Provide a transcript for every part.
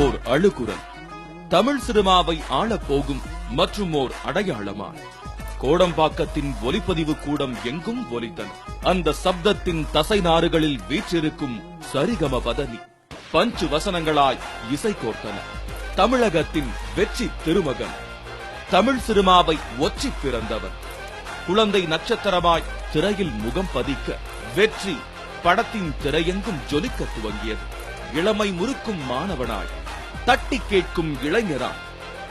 ஓர் அழுகுரல். தமிழ் சினிமாவை ஆளப்போகும் மற்றும் ஓர் அடையாளமா கோடம்பாக்கத்தின் ஒலிப்பதிவு கூடம் எங்கும் ஒலித்தன. அந்த சப்தத்தின் தசை நாறுகளில் வீற்றிருக்கும் சரிகம பதனி பஞ்சு வசனங்களாய் இசை கோர்த்தன. தமிழகத்தின் வெற்றி திருமகன். தமிழ் சினிமாவை ஒற்றி பிறந்தவர் குழந்தை நட்சத்திரமாய் திரையில் முகம் பதிக்க வெற்றி படத்தின் திரையெங்கும் ஜொலிக்க துவங்கியது. இளமை முறுக்கும் மாணவனாய் தட்டி கேட்கும் இளைஞரா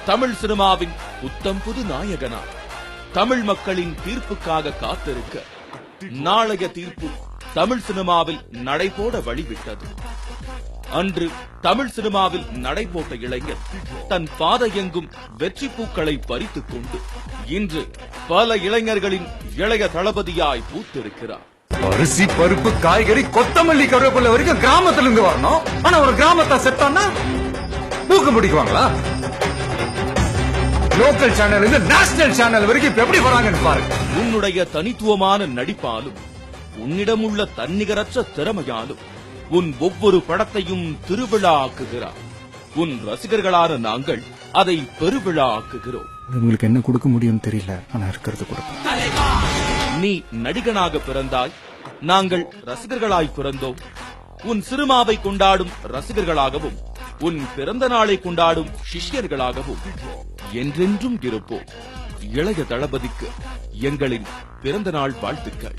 தமிழ் சினிமாவின் புத்தம் புது நாயகனா தமிழ் மக்களின் தீர்ப்புக்காக காத்திருக்க. நாளைய தீர்ப்பு தமிழ் சினிமாவில் நடைபோட வழிவிட்டது. அன்று தமிழ் சினிமாவில் நடைபோட்ட இளைஞர் தன் பாதையெங்கும் வெற்றி பூக்களை பறித்துக் கொண்டு இன்று பல இளைஞர்களின் இளைய தளபதியாய் பூத்திருக்கிறார். அரிசி பருப்பு காய்கறி கொத்தமல்லி கருவேப்பிலை வரைக்கும் கிராமத்துல இருந்து வரணும். ஆனா ஒரு கிராமத்தை செத்தான்னா ஊக்கம் பிடிக்குவாங்களா? லோக்கல் சேனல் இருந்து நேஷனல் சேனல் வரைக்கும் இப்ப எப்படி வராங்கன்னு பாருங்க உன்னுடைய தனித்துவமான நடிப்பாலும் உன்னிடமுள்ள தன்னிகரற்ற திறமையாலும் உன் ஒவ்வொரு படத்தையும் திருவிழா ஆக்குகிறார் உன் ரசிகர்களான நாங்கள் அதை பெருவிழா ஆக்குகிறோம் உங்களுக்கு என்ன கொடுக்க முடியும்னு தெரியல ஆனா இருக்கிறது கொடுப்பேன். நீ நடிகனாக பிறந்தாய் நாங்கள் ரசிகர்களாய் பிறந்தோம். உன் சினிமாவை கொண்டாடும் ரசிகர்களாகவும் உன் பிறந்த நாளை கொண்டாடும் சிஷ்யர்களாகவும் என்றென்றும் இருப்போம். இளைய தளபதிக்கு எங்களின் பிறந்த நாள் வாழ்த்துக்கள்.